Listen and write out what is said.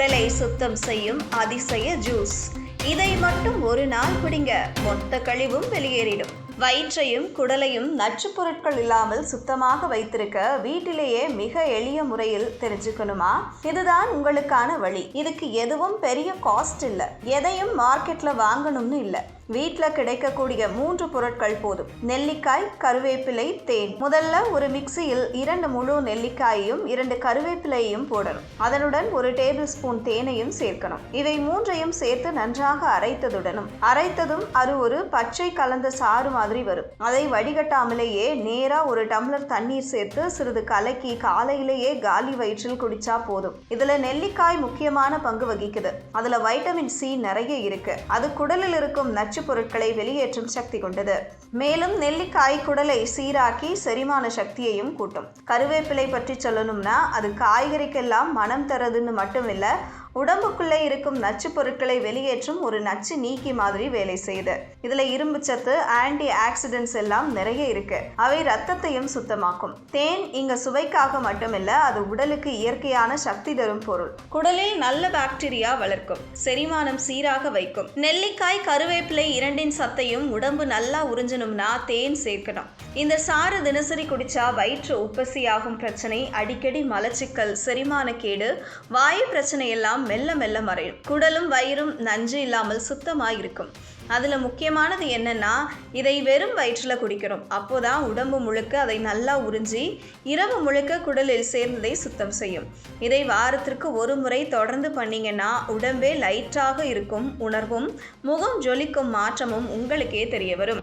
உடலை சுத்தம் செய்யும் அதிசய ஜூஸ். இதை மட்டும் ஒரு நாள் குடிங்க. மொத்த கழிவும் வெளியேறிடும். வயிற்றையும் குடலையும் நச்சுப் பொருட்கள் இல்லாமல் சுத்தமாக வைத்திருக்க வீட்டிலேயே மிக எளிய முறையில் தெரிஞ்சுக்கணுமா? இதுதான் உங்களுக்கான வழி. இதுக்கு எதுவும் பெரிய காஸ்ட் இல்லை. எதையும் மார்க்கெட்ல வாங்கணும்னு இல்லை. வீட்டில் கிடைக்கக்கூடிய மூன்று பொருட்கள் போதும். நெல்லிக்காய் கருவேப்பிலை தேன். முதல்ல ஒரு மிக்சியில் இரண்டு முழு நெல்லிக்காயையும் இரண்டு கருவேப்பிலையையும் போடணும். அதனுடன் ஒரு டேபிள் ஸ்பூன் தேனையும் சேர்க்கணும். இவை மூன்றையும் சேர்த்து நன்றாக அரைத்ததுடனும். அரைத்ததும் அது ஒரு பச்சை கலந்த சாறு மாதிரி வரும். அதை வடிகட்டாமலேயே நேரா ஒரு டம்ளர் தண்ணீர் சேர்த்து சிறிது கலக்கி காலையிலேயே காலி வயிற்றில் குடிச்சா போதும். இதுல நெல்லிக்காய் முக்கியமான பங்கு வகிக்குது. அதுல வைட்டமின் சி நிறைய இருக்கு. அது குடலில் இருக்கும் நச்சு பொருட்களை வெளியேற்றும் சக்தி கொண்டது. மேலும் நெல்லிக்காய் குடலை சீராக்கி செரிமான சக்தியையும் கூட்டும். கருவேப்பிலை பற்றி சொல்லணும்னா அது காய்கறிக்கெல்லாம் மனம் தரதுன்னு மட்டும் இல்லை உடம்புக்குள்ளே இருக்கும் நச்சு பொருட்களை வெளியேற்றும் ஒரு நச்சு நீக்கி மாதிரி வேலை செய்யுது. இதுல இரும்பு சத்து ஆன்டி ஆக்சிடென்ட்ஸ் எல்லாம் நிறைய இருக்கு. அவை ரத்தத்தையும் சுத்தமாக்கும். தேன் இங்க சுவைக்காக மட்டுமில்ல அது உடலுக்கு இயற்கையான சக்தி தரும் பொருள். குடலில் நல்ல பாக்டீரியா வளர்க்கும். செரிமானம் சீராக வைக்கும். நெல்லிக்காய் கருவேப்பிலை இரண்டின் சத்தையும் உடம்பு நல்லா உறிஞ்சணும்னா தேன் சேர்க்கணும். இந்த சாறு தினசரி குடிச்சா வயிற்று உப்பசியாகும் பிரச்சனை. அடிக்கடி மலச்சிக்கல் செரிமான கேடு வாயு பிரச்சனை எல்லாம் மெல்ல மெல்ல மறையும். குடலும் வயிறும் நஞ்சு இல்லாமல் சுத்தமாக இருக்கும் அதில் முக்கியமானது என்னன்னா இதை வெறும் வயிற்றில் குடிக்கிறோம். அப்போதான் உடம்பு முழுக்க அதை நல்லா உறிஞ்சி இரவு முழுக்க குடலில் சேர்ந்ததை சுத்தம் செய்யும். இதை வாரத்திற்கு ஒரு முறை தொடர்ந்து பண்ணீங்கன்னா உடம்பே லைட்டாக இருக்கும் உணர்வும் முகம் ஜொலிக்கும் மாற்றமும் உங்களுக்கே தெரிய வரும்.